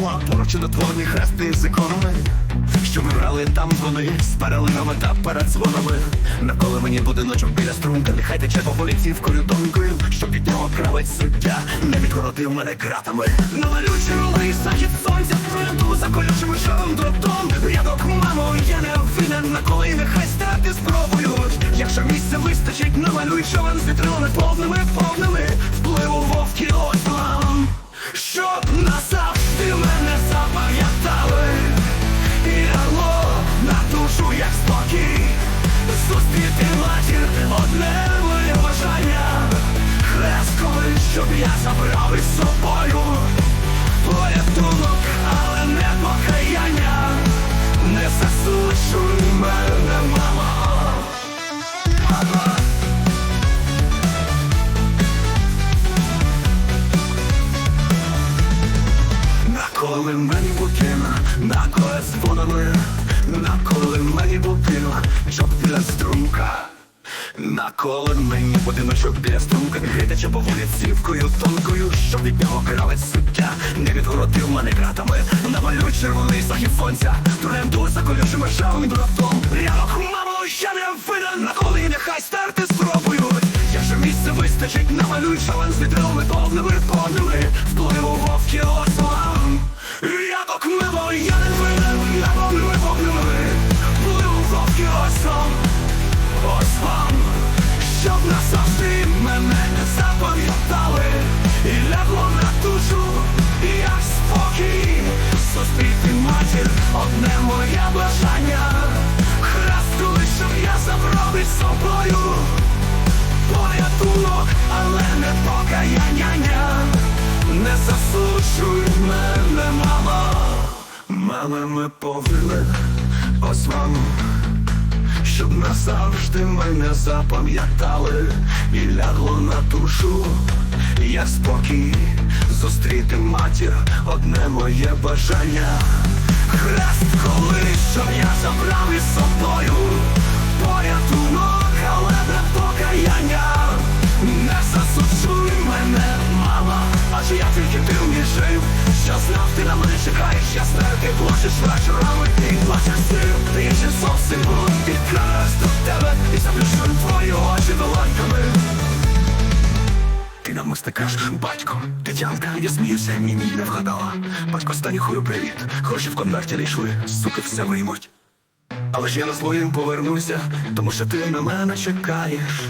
На Поруч чудотворні хрести з іконами. Що ми грали там вони з перелинами та передзвонами Навколо мені будиночок біля струнка Нехай тече по поліцівкою тонкою Щоб від нього кравець суддя Не відгородив мене кратами Намалюй нехай стати спробують Якщо місця вистачить, намалюй човен з вітрилами повними, повними Впливу вовки ось щоб назавжди мене запам'ятали І алло, на душу як спокій. Зустріти матір одне Наколи мені будинок, наколи дзвонами, наколи мені будинок, щоб біля струмка. Наколи мені будиночок біля струмка, гритача по вулицівкою тонкою, щоб від нього кравець суддя не відгородив мене кратами. Намалюй червоний захід сонця, тренду за колючими шавами дротом. Рядок, мамо, я не винен, наколи нехай старти спробують. Якщо місце вистачить, намалюй шален з вітрилами повними, повними, впливу вовки ослам. Рядок, мамо, я не винен, намалюй повними, впливу вовки ослам. Ось вам, щоб назавжди мене запам'ятали І лягло на душу, як спокій Зустріти матір, одне моє бажання Хресту, щоб я забрав із собою Порятунок, Мама, ми повинні ось щоб назавжди мене запам'ятали і лягло на душу, як спокій зустріти матір, одне моє бажання. Хрест колись, щоб я забрав із собою порятунок, але не покаяння. Не засуджуй мене, мама, адже я тільки ти вмієш жив. Що знав, ти на мене чекаєш, я знаю, ти плачеш вечорами і плачеш сир. Ти є зовсім був підкрас до тебе. І заплющую твої очі долоньками. Ти нам кажеш, батько, Тетянка, я сміюся, ні, ні, не вгадала. Батько стані хую привіт, гроші в конверті не суки все виймуть. Але ж я на своїм повернуся, тому що ти на мене чекаєш